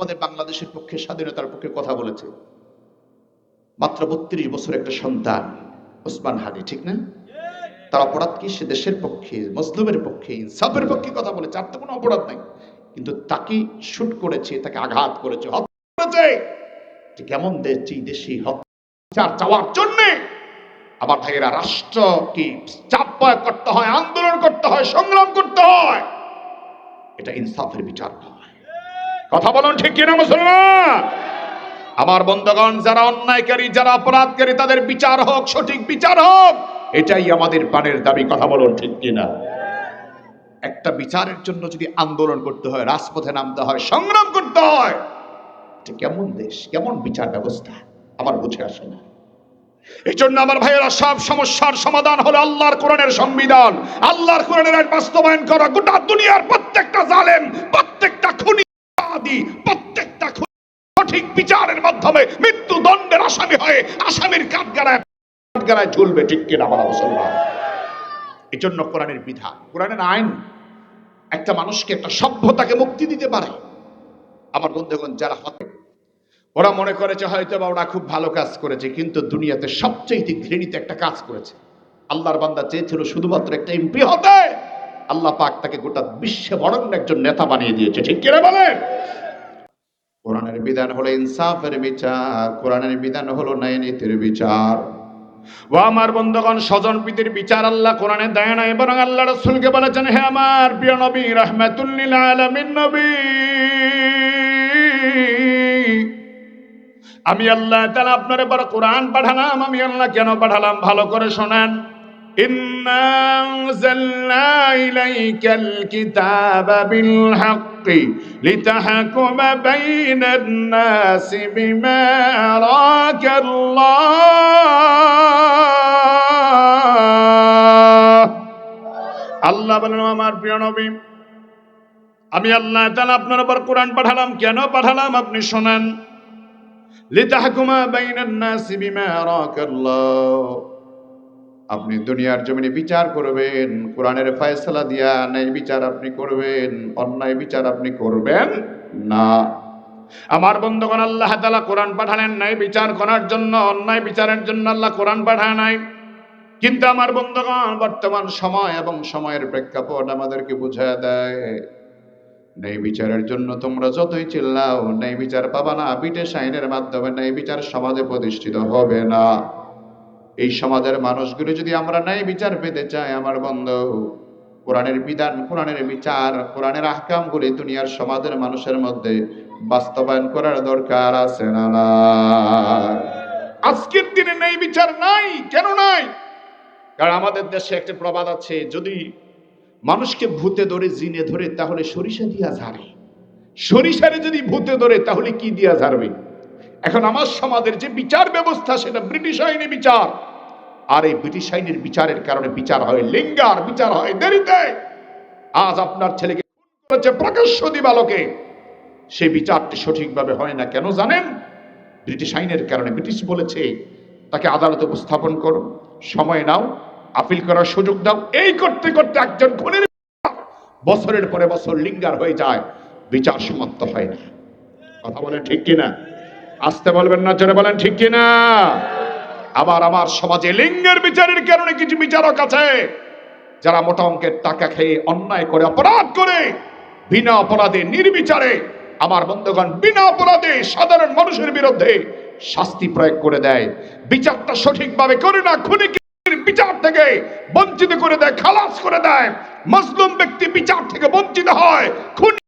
আমাদের বাংলাদেশের পক্ষে স্বাধীনতার পক্ষে কথা বলেছে। মাত্র বত্রিশ বছর একটা সন্তান, ওসমান হাদি, ঠিক না? তার অপরাধ কি? সে দেশের পক্ষে, মুসলিমের পক্ষে, ইনসাফের পক্ষে কথা বলেছে। আর তো কোনো অপরাধ নাই। কিন্তু তাকে শুট করেছে, তাকে আঘাত করেছে করেছে। যে কেমন দেশ এই দেশে চাওয়ার জন্যে আমার ভাইয়েরা রাষ্ট্র কি চাপ প্রয়োগ করতে হয়, আন্দোলন করতে হয়, সংগ্রাম করতে হয়। এটা ইনসাফের বিচার নয়। কথা বলুন ঠিক কিনা, মুসলমান? আমার বন্ধগণ, যারা অন্যায়কারী, যারা অপরাধকারী, তাদের বিচার হোক, সঠিক বিচার হোক, এটাই আমাদের পানের দাবি, কথা বলুন ঠিক কিনা? একটা বিচারের জন্য যদি আন্দোলন করতে হয়, রাজপথে নামতে হয়, সংগ্রাম করতে হয়, এটা কেমন দেশ, কেমন বিচার ব্যবস্থা? আমার বুঝে আসে না। এই জন্য আমার ভাইয়েরা, সব সমস্যার সমাধান হলো আল্লাহর কোরআনের সংবিধান। আল্লাহর কোরআনের বাস্তবায়ন করা, গোটা দুনিয়ার প্রত্যেকটা জালেম, প্রত্যেকটা খুনি আদি প্রত্যেকটা সঠিক বিচারের মাধ্যমে মৃত্যু দণ্ডের আসামি হয়ে আসামির কাঠগাড়ায় কাঠগাড়ায় ঝুলবে, ঠিক কিনা আমার মুসলমান? এই জন্য কোরআনের বিধান, কোরআনের আইন একটা মানুষকে একটা সভ্যতাকে মুক্তি দিতে পারে। আমার বন্ধুগণ, যারা হতে, ওরা মনে করেছে হয়তো বা ওরা খুব ভালো কাজ করেছে, কিন্তু দুনিয়াতে সবচেয়ে ঘৃণিত একটা কাজ করেছে। আল্লাহর বান্দা চেয়েছিল শুধুমাত্র একটা এমপি হতে। আল্লাহ পাক তাকে গোটা বিশ্বে বরণ্য একজন নেতা বানিয়ে দিয়েছে। ঠিক কিনা বলেন? কোরআনের বিধান হলো ইনসাফের বিচার, কোরআনের বিধান হলো ন্যায়নীতির বিচার। ও আমার বন্ধুগণ, স্বজন প্রীতির বিচার আল্লাহ কোরআনে দেয় নাই, বরং আল্লাহ রসুলকে বলেছেন, হে আমার প্রিয় নবী রহমাতুল্লিল আলামিন নবী। আমি আল্লাহ তাআলা আপনার এবার কোরআন পাঠালাম, আমি আল্লাহ কেন পাঠালাম? ভালো করে শোনেন। إنا أنزلنا إليك الكتاب بالحق لتحكم بين الناس بما أراك الله আল্লাহ বলেন আমার প্রিয় নবী আমি আল্লাহ তাআলা আপনার উপর কোরআন পাঠালাম কেন পাঠালাম আপনি শোনেন লিতাহকুমা বাইনান নাসি বিমা আরাকাল্লাহ আপনি দুনিয়ার জমিনে বিচার করবেন, কোরআনের ফয়সালা দিয়া ন্যায় বিচার আপনি করবেন, অন্যায় বিচার আপনি করবেন না। আমার বন্ধুগণ, আল্লাহ তাআলা কোরআন পাঠালেন ন্যায় বিচার করার জন্য, অন্যায় বিচারের জন্য আল্লাহ কোরআন পাঠায় নাই। কিন্তু আমার বন্ধুগণ, বর্তমান সময় এবং সময়ের প্রেক্ষাপট আমাদেরকে বুঝায় দেয়, ন্যায় বিচারের জন্য তোমরা যতই চিল্লাও, ন্যায় বিচার পাবা না, ব্রিটিশ আইনের মাধ্যমে ন্যায় বিচার সমাজে প্রতিষ্ঠিত হবে না। এই সমাজের মানুষগুলো যদি আমরা ন্যায় বিচার পেতে চাই, আমার বন্ধু, কোরআনের বিধান, কোরআনের বিচার, কোরআনের আহকামগুলি দুনিয়ার সমাজের মানুষের মধ্যে বাস্তবায়ন করার দরকার আছে না আজকের দিনে ন্যায় বিচার নাই, কেন নাই? কারণ আমাদের দেশে একটা প্রবাদ আছে, যদি মানুষকে ভূতে ধরে, জিনে ধরে, তাহলে সরিষা দিয়া ঝাড়ে। সরিষারে যদি ভূতে ধরে, তাহলে কি দিয়া ঝাড়বে? এখন আমার সমাজের যে বিচার ব্যবস্থা, সেটা ব্রিটিশ আইনি বিচার। আর এই ব্রিটিশ আইনের বিচারের কারণে বিচার হয় লিঙ্গার, বিচার হয় দেরিতে। আজ আপনার ছেলেকে করেছে প্রকাশ্য দিবালোকে। সেই বিচারটি সঠিকভাবে হয় না কেন জানেন? ব্রিটিশ আইনের কারণে ব্রিটিশ বলেছে, তাকে আদালতে উপস্থাপন করো, সময় নাও, আপিল করার সুযোগ দাও। এই করতে করতে একজন খুনের বছরের পরে বছর লিঙ্গার হয়ে যায়, বিচার সমাপ্ত হয় না। কথা বলেন ঠিক কিনা? আসতে বলবেন না, জোরে বলেন ঠিক কিনা? আবার আমার সমাজে লিঙ্গের বিচারের কারণে কিছু বিচারক আছে, যারা মোটা অঙ্কের টাকা খেয়ে অন্যায় করে, অপরাধ করে, বিনা অপরাধে, নির্বিচারে আমার বন্ধুগণ, বিনা অপরাধে সাধারণ মানুষের বিরুদ্ধে শাস্তি প্রয়োগ করে দেয়। বিচারটা সঠিকভাবে করে না, খুনিকে বিচার থেকে বঞ্চিত করে দেয়, খালাস করে দেয়। মজলুম ব্যক্তি বিচার থেকে বঞ্চিত হয়, খুনি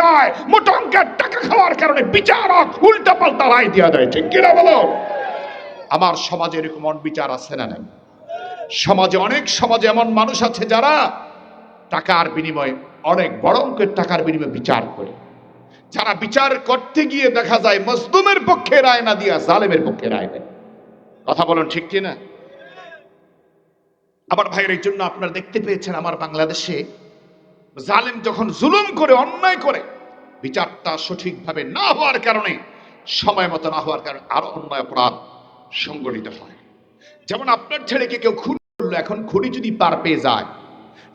যায়। মোটা অঙ্কের টাকা খাওয়ার কারণে বিচারক উল্টা পাল্টা রায় দেওয়া দেয়, ঠিক কিনা বলো? আমার সমাজে এরকম বিচার আছে না নাই? সমাজে অনেক সমাজে এমন মানুষ আছে যারা টাকার বিনিময়ে, অনেক বড় অঙ্কের টাকার বিনিময়ে বিচার করে। যারা বিচার করতে গিয়ে দেখা যায় মজলুমের পক্ষে রায় না দিয়া জালেমের পক্ষে রায় দেয় কথা বলুন ঠিক কিনা? আমার ভাইয়ের এই জন্য আপনারা দেখতে পেয়েছেন আমার বাংলাদেশে জালেম যখন জুলুম করে, অন্যায় করে, বিচারটা সঠিকভাবে না হওয়ার কারণে, সময় মতো না হওয়ার কারণে আরও অন্যায় অপরাধ সংগঠিত হয়। যেমন আপনার ছেলেকে কেউ খুন করল, এখন খুনি যদি পার পেয়ে যায়,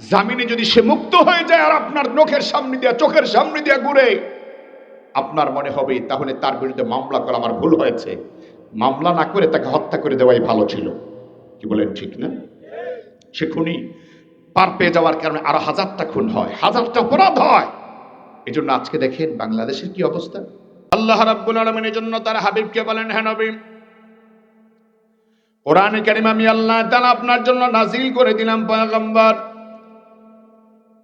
জামিনে যদি সে মুক্ত হয়ে যায় আর আপনার নখের সামনে দিয়া, চোখের সামনে দিয়া ঘুরে, আপনার মনে হবে, তাহলে তার বিরুদ্ধে মামলা করা আমার ভুল হয়েছে। মামলা না করে তাকে হত্যা করে দেওয়াই ভালো ছিল। কি বলেন, ঠিক না? সে খুনি পার পেয়ে যাওয়ার কারণে আরও হাজারটা খুন হয়, হাজারটা অপরাধ হয়। এই জন্য আজকে দেখেন বাংলাদেশের কি অবস্থা। আল্লাহ রাব্বুল আলামিনের জন্য তার হাবিবকে বলেন হ্যাঁ নবী কোরআনে কারিম আমি আল্লাহ তাআলা আপনার জন্য নাজিল করে দিলাম পয়গম্বর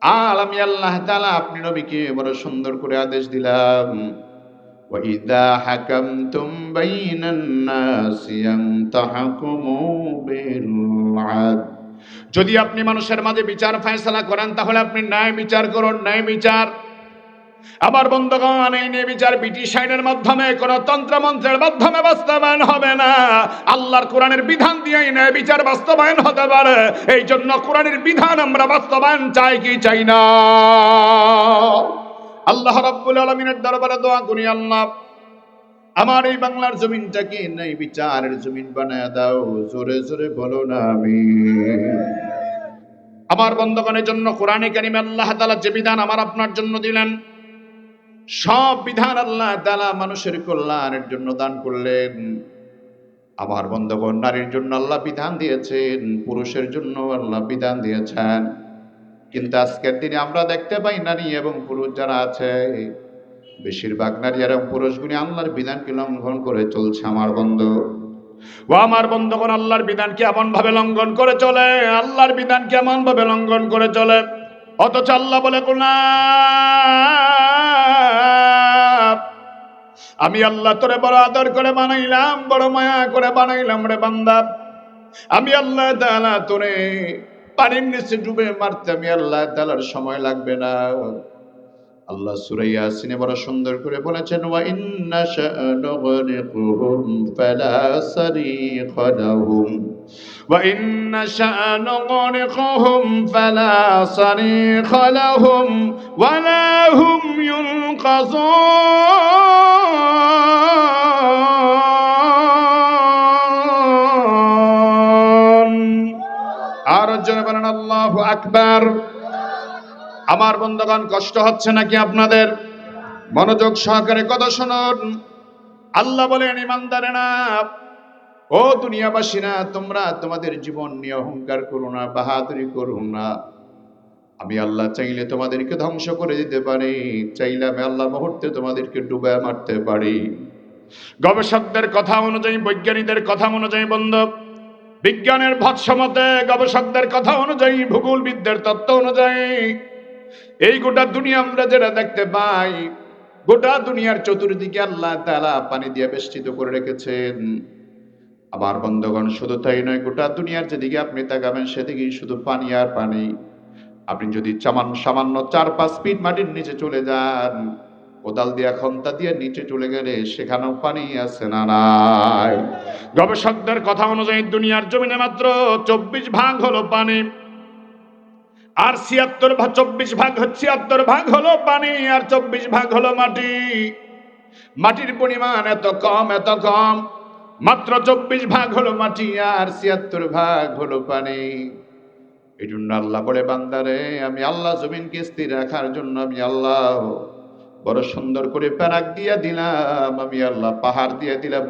আর আমি আল্লাহ তাআলা আপনি নবীকে বড় সুন্দর করে আদেশ দিলাম وَإِذَا حَكَمْتُمْ بَيْنَ النَّاسِ أَن تَحْكُمُوا بِالْعَدْلِ যদি আপনি মানুষের মাঝে বিচার ফয়সালা করেন তাহলে আপনি ন্যায় বিচার করুন ন্যায় বিচার আবার বন্ধুগণ, এই নিয়ে বিচার ব্রিটিশ আইনের মাধ্যমে কোন তন্ত্রমন্ত্রের মাধ্যমে বাস্তবায়ন হবে না। আল্লাহর কোরআনের বিধান দিয়েই ন্যায় বিচার বাস্তবায়ন হতে পারে। এই জন্য কোরআনের বিধান আমরা বাস্তবায়ন চাই কি চাই না? আল্লাহ রাব্বুল আলামিনের দরবারে দোয়া করি, আল্লাহ, আমার এই বাংলার জমিনটাকে ন্যায় বিচারের জমিন বানায় দাও। জোরে জোরে বলো না আমি আমার বন্ধগণের জন্য কোরআনে কারিমে আল্লাহ তাআলা যে বিধান আমার আপনার জন্য দিলেন সব বিধান আল্লাহ তাআলা মানুষের কল্যাণের জন্য দান করলেন। আমার বন্ধগণ, নারীর জন্য আল্লাহ বিধান দিয়েছেন, পুরুষের জন্য আল্লাহ বিধান দিয়েছেন। কিন্তু আজকের দিনে আমরা দেখতে পাই নারী এবং পুরুষ যারা আছে, বেশিরভাগ নারী এবং পুরুষগুলি আল্লাহর বিধানকে লঙ্ঘন করে চলছে আমার বন্ধু। ও আমার বন্ধুগণ, আল্লাহর বিধান কেমন ভাবে লঙ্ঘন করে চলে, আল্লাহর বিধান কেমন ভাবে লঙ্ঘন করে চলে। অথচ আল্লাহ বলে গোলাপ আমি আল্লাহ তোরে বড় আদর করে বানাইলাম, বড় মায়া করে বানাইলাম রে বান্দা। আমি আল্লাহ দালা তোরে পানির নিচে ডুবে মারতে আমি আল্লাহ তালার সময় লাগবে না। আল্লাহ সুরাইয়া সিনে বড় সুন্দর করে বলেছেন, ওয়া ইন্না শা'নুগরিকুহুম ফালা সারিখা লাহুম। ওয়া ইন্না শা'নুগরিকুহুম ফালা সারিখা লাহুম ওয়া লা হুম ইউনকাযুন জনে বলেন, আল্লাহু আকবার। আমার বন্ধুগণ, কষ্ট হচ্ছে নাকি আপনাদের? মনোযোগ সহকারে কথা শুনুন। আল্লাহ বলেন ইমানদারে না ও দুনিয়াবাসীরা তোমরা তোমাদের জীবন নিয়ে অহংকার করো না, বাহাদুরি করো না। আমি আল্লাহ চাইলে তোমাদেরকে ধ্বংস করে দিতে পারি, চাইলে আমি আল্লাহ মুহূর্তে তোমাদেরকে ডুবে মারতে পারি। গবেষকদের কথা অনুযায়ী, বৈজ্ঞানিকদের কথা অনুযায়ী বন্ধু, বিজ্ঞানের ভৎসমতে গবেষকদের কথা অনুযায়ী, ভূগোলবিদদের তত্ত্ব অনুযায়ী, এই গোটা দুনিয়া আমরা যেটা দেখতে পাই, গোটা দুনিয়ার চতুর্দিকে আল্লাহ তাআলা পানি দিয়ে বেষ্টিত করে রেখেছেন। আমার বন্ধগণ, শুধু তাই নয়, গোটা দুনিয়ার যেদিকে আপনি তাকাবেন, সেদিকেই শুধু পানি আর পানি। আপনি যদি চামান সামান্য চার পাঁচ ফিট মাটির নিচে চলে যান, কোদাল দিয়া খন্তা দিয়ে নিচে চলে গেলে সেখানেও পানি আছে না নাই? গবেষকদের কথা অনুযায়ী দুনিয়ার জমিনে মাত্র চব্বিশ ভাগ হলো পানি। আর ছিয়াত্তর ভাগ চব্বিশ ভাগ, ছিয়াত্তর ভাগ হলো পানি, আর চব্বিশ ভাগ হলো মাটি। মাটির পরিমাণ এত কম এত কম। মাত্র চব্বিশ ভাগ হলো মাটি আর ছিয়াত্তর ভাগ হলো পানি। এই জন্য আল্লাহ বলে, বান্দারে, আমি আল্লাহ জমিনকে স্থির রাখার জন্য আমি আল্লাহ বড় সুন্দর করে প্যারাক দিয়া দিলাম, আমি আল্লাহ পাহাড় দিয়ে দিলাম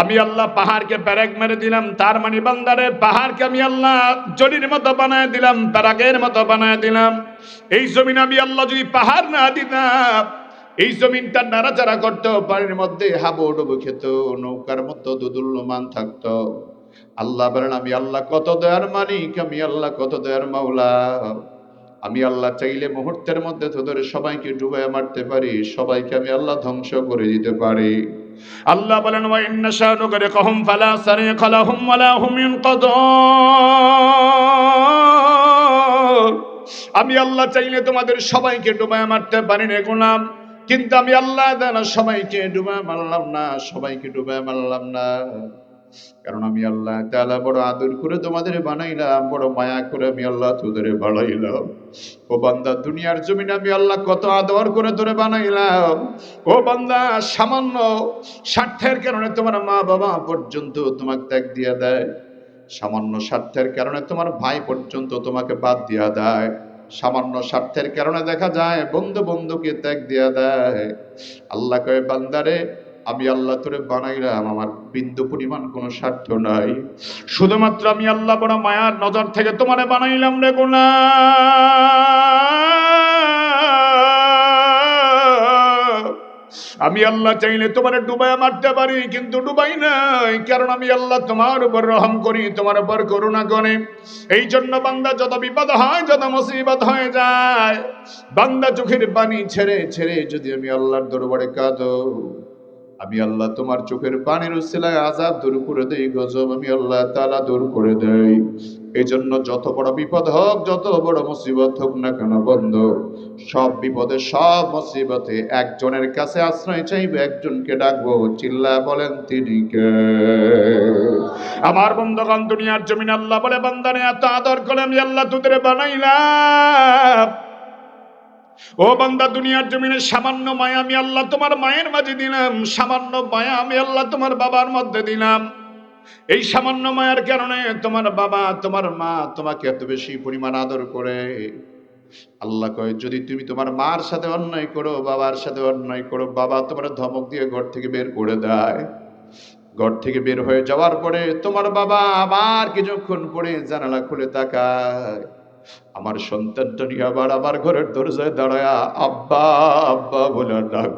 আমি আল্লাহ পাহাড়কে প্যারাক মেরে দিলাম, তার মানে বান্দারে, পাহাড়কে আমি আল্লাহ জরির মতো বানায় দিলাম, প্যারাকের মতো বানায় দিলাম। এই জমিন আমি আল্লাহ যদি পাহাড় না দিতাম এই জমিনটা নাড়াচাড়া করতো পানির মধ্যে হাবো ডুবো খেত, নৌকার মতো দুদুল্যমান থাকতো। আল্লাহ বলেন, আমি আল্লাহ কত দয়ার মালিক, আমি আল্লাহ কত দয়ার মাওলা। আমি আল্লাহ চাইলে মুহূর্তের মধ্যে তোদের সবাইকে ডুবে মারতে পারি, সবাইকে আমি আল্লাহ ধ্বংস করে দিতে পারি। আল্লাহ বলেন, ওয়া ইন্না করে কহম ফালা সারিখা লাহুম ওয়ালা হুম ইনকাদুন আমি আল্লাহ চাইলে তোমাদের সবাইকে ডুবায় মারতে পারি না, গোলাম। কিন্তু আমি আল্লাহ দানা সবাইকে ডুবায় মারলাম না, সবাইকে ডুবায় মারলাম না। কারণ আমি আল্লাহ তাআলা বড় আদর করে তোমাদের বানাইলাম, বড় মায়া করে আমি আল্লাহ তোদের বানাইলাম। ও বান্দা, দুনিয়ার জমিনে আমি আল্লাহ কত আদর করে তোরে বানাইলাম। ও বান্দা, সামান্য স্বার্থের কারণে তোমার মা বাবা পর্যন্ত তোমাকে ত্যাগ দিয়া দেয়। সামান্য স্বার্থের কারণে তোমার ভাই পর্যন্ত তোমাকে বাদ দিয়া দেয়। সামান্য স্বার্থের কারণে দেখা যায়, বন্ধু বন্ধুকে ত্যাগ দিয়া দেয়। আল্লাহ কয়ে, বান্দারে, আমি আল্লাহ তোরে বানাইলাম, আমার বিন্দু পরিমাণ কোনো স্বার্থ নাই। শুধুমাত্র আমি আল্লাহ বড় মায়ার নজর থেকে তোমারে বানাইলাম রে গোনা আমি আল্লাহ চাইলে তোমার ডুবাই মারতে পারি, কিন্তু ডুবাই নাই, কারণ আমি আল্লাহ তোমার উপর রহম করি, তোমার উপর করুণা করে। এই জন্য বান্দা যত বিপদ হয়, যত মুসিবত হয়ে যায়, বান্দা চোখের পানি ছেড়ে ছেড়ে যদি আমি আল্লাহর দরবারে কাঁদো। আমি আল্লাহ তোমার চোখের পানির উসিলায় আজাব দূর করে দেই, গজব আমি আল্লাহ তালা দূর করে দেই। এই জন্য যত বড় বিপদ হোক, যত বড় মুসিবত হোক না কেন বন্ধ, সব বিপদে, সব মুসিবতে একজনের কাছে আশ্রয় চাইবে, একজনকে ডাকবো, চিল্লা বলেন তিনি কে? আমার বন্ধগণ, দুনিয়ার জমিন আল্লাহ বলে, বান্দানে এত আদর করে আমি আল্লাহ তোদের বানাইলাম। ও বান্দা, দুনিয়ার জমিনে সামান্য মায়া আমি আল্লাহ তোমার মায়ের মাঝে দিলাম। সামান্য মায়া আমি আল্লাহ তোমার বাবার মধ্যে দিলাম। এই সামান্য মায়ার কারণে তোমার বাবা, তোমার মা তোমাকে এত বেশি পরিমাণ আদর করে। আল্লাহ কয়, যদি তুমি তোমার মার সাথে অন্যায় করো, বাবার সাথে অন্যায় করো, বাবা তোমার ধমক দিয়ে ঘর থেকে বের করে দেয়। ঘর থেকে বের হয়ে যাওয়ার পরে তোমার বাবা আবার কিছুক্ষণ পরে জানালা খুলে তাকায়। আমার সন্তান নিয়ে আবার আমার ঘরের দরজায় দাঁড়ায়, আব্বা আব্বা বলে ডাক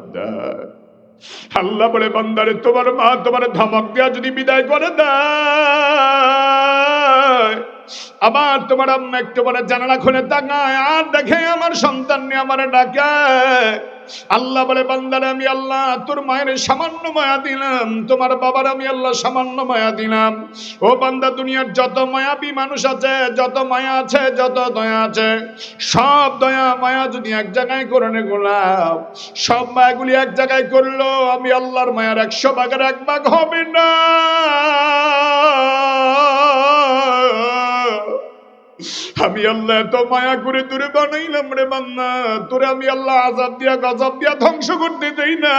আল্লাহ বলে, বান্দারে, তোমার মা তোমার ধমক দেওয়া যদি বিদায় করে দেয়, আমার তোমার আম্মা একটু মানে জানালা খুলে তাকায়, আর দেখে আমার সন্তান নিয়ে আমার ডাকায় আল্লাহ বলে, বান্দারে, আমি আল্লাহ, তোর মায়ের সামান্য মায়া দিলাম, তোমার বাবার আমি আল্লাহ সামান্য মায়া দিলাম। ও বান্দা, দুনিয়ার যত মায়াবী মানুষ আছে, যত মায়া আছে, যত দয়া আছে, সব দয়া মায়া যদি এক জায়গায় করে গোলাপ, সব মায়াগুলি এক জায়গায় করল আমি আল্লাহর মায়ার একশো ভাগের এক ভাগ হবে না। আমি আল্লাহ এত মায়া করে তোরে বানাইলাম রে বান্না তোরে আমি আল্লাহ আজাব দিয়া গজব দিয়া ধ্বংস করতে দেই না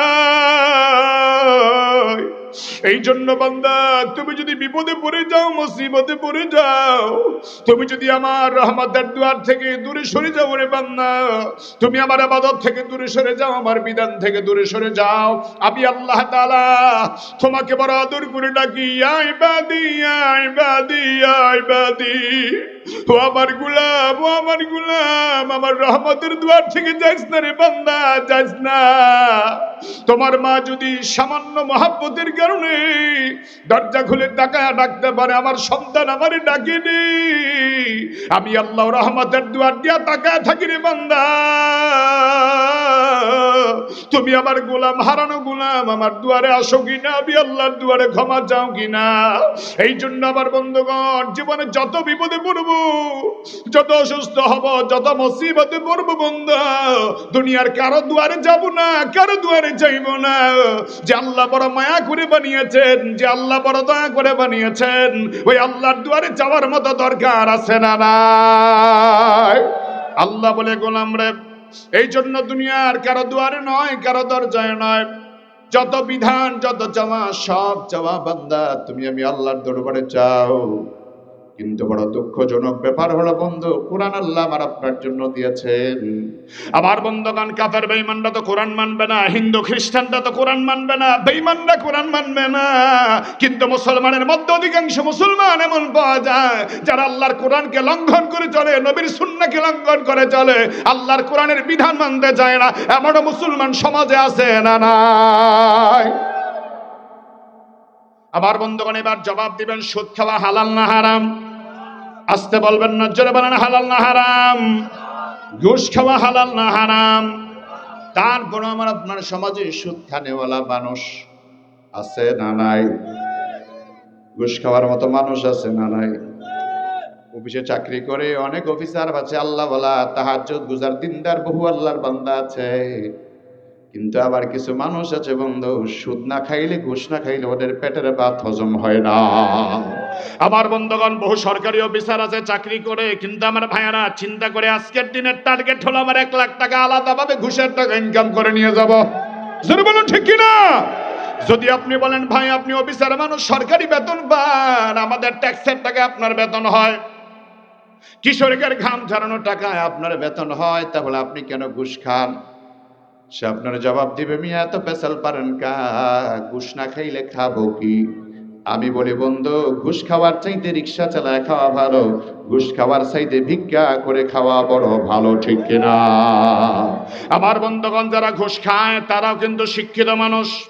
এই জন্য বান্দা, তুমি যদি বিপদে পড়ে যাও, মুসিবতে পড়ে যাও, তুমি যদি আমার রহমতের দুয়ার থেকে দূরে সরে যাও রে বান্দা, তুমি আমার আবাদত থেকে দূরে সরে যাও, আমার বিধান থেকে দূরে সরে যাও। আমি আল্লাহ তাআলা তোমাকে বড় আদর করে ডাকি আই বাদি আই বাদি আই বাদি। ও আমার গুলাম, ও আমার গুলাম, আমার রহমতের দুয়ার থেকে যাইস না রে বান্দা, যাইস না। তোমার মা যদি সামান্য মহাব্বতের কারণে দরজা খুলে টাকা ডাকতে পারে, আমার সন্তান আমারে ডাকেনি আমি আল্লাহ রহমতের দুয়ার দিয়া তাকায় থাকি রে বান্দা। তুমি আমার গোলাম, হারানো গোলাম, আমার দুয়ারে আসো কিনা আমি আল্লাহর দুয়ারে ক্ষমা চাও কিনা এই জন্য আমার বন্ধুগণ, জীবনে যত বিপদে পড়ব যত অসুস্থ হব, যত মুসিবতে পড়ব বন্ধু, দুনিয়ার কারও দুয়ারে যাব না, কারও দুয়ারে যাইব না। যে আল্লাহ বড় মায়া করে বানিয়েছেন, যে আল্লাহ বড় দয়া করে বানিয়েছেন, ওই আল্লাহর দুয়ারে যাওয়ার মতো দরকার আছে না নাই? আল্লাহ বলে, গোলাম রে, এই জন্য দুনিয়ার কারও দুয়ারে নয়, কারও দরজায় নয়। যত বিধান, যত চাওয়া সব চাওয়া বান্দা, তুমি আমি আল্লাহর দরবারে চাও। কিন্তু বড় দুঃখজনক ব্যাপার হলো, বন্ধু, কোরআন আল্লাহ আমার আপনার জন্য দিয়েছেন। আমার বন্ধগান কাফের, বেঈমানরা তো কোরআন মানবে না, হিন্দু, খ্রিস্টানরা তো কোরআন মানবে না, বেঈমানরা কোরআন মানবে না। কিন্তু মুসলমানের মধ্যে অধিকাংশ মুসলমান এমন পাওয়া যায়, যারা আল্লাহর কোরআনকে লঙ্ঘন করে চলে, নবীর সুন্নাহকে লঙ্ঘন করে চলে। আল্লাহর কোরআনের বিধান মানতে চায় না, এমনও মুসলমান সমাজে আছে না নাই? আবার বন্ধুগণ, এবার জবাব দিবেন, সুদ খাওয়া হালাল না হারাম? আসতে বলবেন না, জোরে বলেন, হালাল না হারাম। ঘুষ খাওয়া হালাল না হারাম। তারপর আমার আপনার সমাজে সুদ খানেওয়ালা মানুষ আছে না নাই? ঘুষ খাওয়ার মতো মানুষ আছে না নাই? অফিসে চাকরি করে অনেক অফিসার আছে, আল্লাহ বলা, তাহাজ্জুদ গুজার দিনদার বহু আল্লাহর বান্দা আছে। কিন্তু আবার কিছু মানুষ আছে বন্ধু, সুদ না খাইলে, ঘুষ না খাইলে ওদের পেটের ভাত হজম হয় না। আমার বন্ধুগণ, বহু সরকারি অফিসার আছে, চাকরি করে। কিন্তু আমার ভাইয়ারা, চিন্তা করে আজকের দিনের টার্গেট হলো আমার এক লাখ টাকা আলাদাভাবে ঘুষের টাকা ইনকাম করে নিয়ে যাব। জোরে বলুন, ঠিক কিনা? যদি আপনি বলেন, ভাই, আপনি অফিসার মানুষ, সরকারি বেতন পান, আমাদের ট্যাক্সের টাকা আপনার বেতন হয়। কিশোরীদের ঘাম ঝরানো টাকায় আপনার বেতন হয় তাহলে আপনি কেন ঘুষ খান? সে আপনার জবাব দিবে, মিয়া, এত পেশাল পারেন কা, ঘুষ না খাইলে খাব কি? আমি বলি, বন্ধু, ঘুষ খাওয়ার চাইতে রিক্সা চালায় খাওয়া ভালো। ঘুষ খাওয়ার চাইতে ভিক্ষা করে খাওয়া বড় ভালো, ঠিক কিনা? আমার বন্ধুগণ, যারা ঘুষ খায়, তারাও কিন্তু শিক্ষিত মানুষ।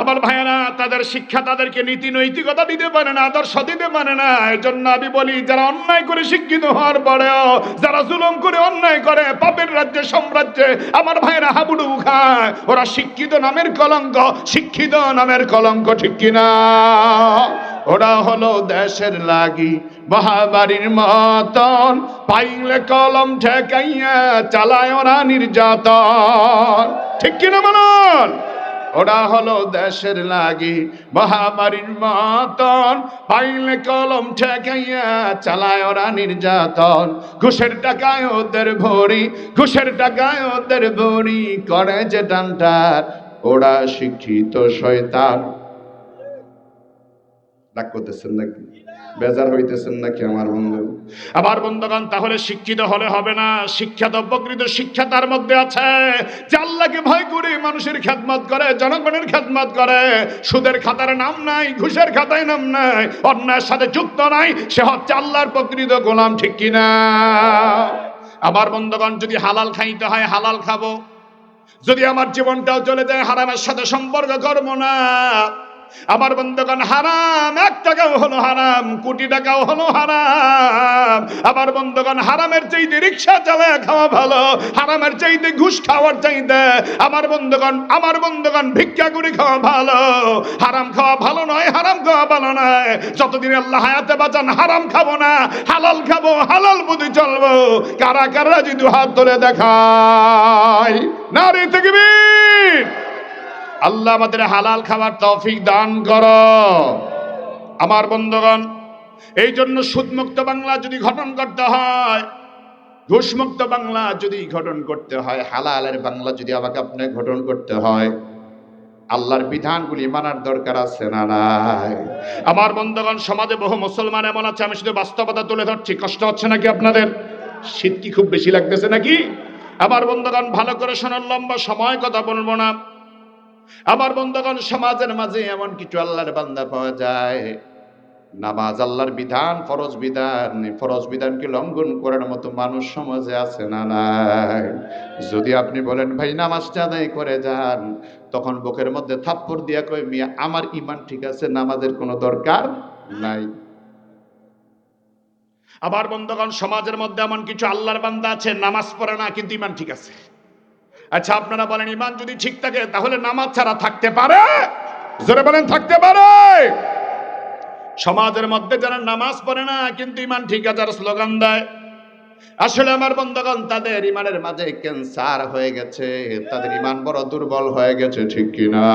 আমার ভাইয়েরা, তাদের শিক্ষা তাদেরকে নীতি নৈতিকতা দিতে পারে না, আদর্শ দিতে পারে না। এর জন্য আমি বলি, যারা অন্যায় করে শিক্ষিত হওয়ার পরেও, যারা জুলুম করে অন্যায় করে, পাপের রাজ্যে, সাম্রাজ্যে, আমার ভাইয়েরা হাবুডুবু খায়, ওরা শিক্ষিত নামের কলঙ্ক, শিক্ষিত নামের কলঙ্ক, ঠিক কিনা? ওরা হলো দেশের লাগি মহাবাড়ির মতন, পাইলে কলম ঠেকাইয়া চালায় ওরা নির্যাতন, ঠিক কিনা বলুন? ওরা হলো দেশের লাগি। মহামারীর মতন পাইলে কলম ঠেকাইয়া চালায় ওরা নির্যাতন। ঘুষের টাকায় ওদের ভরি, ঘুষের টাকায় ওদের ভরি করে যে টানটার ওরা শিক্ষিত শয়তান। রাগ করতেছেন নাকি? বেজার হইতেছেন নাকি আমার বন্ধু? আমার বন্ধুগণ, তাহলে শিক্ষিত হলে হবে না। শিক্ষা তো প্রকৃত শিক্ষা তার মধ্যে আছে। যে আল্লাহকে ভয় করে মানুষের খেদমত করে, জনগণের খেদমত করে, সুদের খাতার নাম নাই, ঘুষের খাতায় নাম নাই, অন্যায়ের সাথে যুক্ত নাই, সে হচ্ছে আল্লাহর প্রকৃত গোলাম, ঠিক কিনা? আমার বন্ধুগণ, যদি হালাল খাইতে হয়, হালাল খাব। যদি আমার জীবনটাও চলে যায়, হারামের সাথে সম্পর্ক করব না। আমার বন্ধুগণ, হারাম, এক টাকাও হলো হারাম, কোটি টাকাও হলো হারাম। আমার বন্ধুগণ, হারামের চাইতে রিক্সা চালায় খাওয়া ভালো, হারামের চাইতে ঘুষ খাওয়ার চাইতে। আমার বন্ধুগণ আমার বন্ধুগণ, ভিক্ষা করে খাওয়া ভালো। হারাম খাওয়া ভালো নয়, হারাম খাওয়া ভালো নয়। যতদিন আল্লাহ হায়াতে বাঁচান, হারাম খাব না, হালাল খাব, হালাল বুদ্ধি চলবো। কারা কারা যদি হাত ধরে দেখায়? না রে তেকবীর আল্লাহ আমাদের হালাল খাবার তৌফিক দান কর। আমার বন্ধুগণ, এই জন্য সুদমুক্ত বাংলা যদি গঠন করতে হয়, ঘুষমুক্ত বাংলা যদি গঠন করতে হয়, হালালের বাংলা যদি আমাকে আপনি গঠন করতে হয়, আল্লাহর বিধানগুলি মানার দরকার আছে না নাই? আমার বন্ধুগণ, সমাজে বহু মুসলমান এমন আছে, আমি শুধু বাস্তবতা তুলে ধরছি, কষ্ট হচ্ছে নাকি আপনাদের? শীত কি খুব বেশি লাগতেছে নাকি? আমার বন্ধুগণ, ভালো করে শোনার লম্বা সময় কথা বলব না। আমার বন্ধুগণ, সমাজের মাঝে এমন কিছু আল্লাহর বান্দা পাওয়া যায়। নামাজ আল্লাহর বিধান, ফরজ বিধান। ফরজ বিধানকে লঙ্ঘন করার মতো মানুষ সমাজে আছে না নাই? যদি আপনি বলেন, ভাই নামাজটা আদায় করে যান, তখন বুকের মধ্যে থাপ্পড় দিয়া কয়, মিয়া, আমার ইমান ঠিক আছে, নামাজের কোনো দরকার নাই। আবার বন্ধুগণ, সমাজের মধ্যে এমন কিছু আল্লাহর বান্দা আছে, নামাজ পড়ে না, কিন্তু ইমান ঠিক আছে। আচ্ছা আপনারা বলেন ইমান যদি ঠিক থাকে, তাহলে নামাজ ছাড়া থাকতে পারে? জোরে বলেন, থাকতে পারে? সমাজের মধ্যে যারা নামাজ পড়ে না, কিন্তু ইমান ঠিক আছে আর স্লোগান দেয়। আসলে আমার বন্ধুগণ, তাদের ইমানের মাঝে ক্যান্সার হয়ে গেছে, তাদের ইমান বড় দুর্বল হয়ে গেছে, ঠিক কিনা?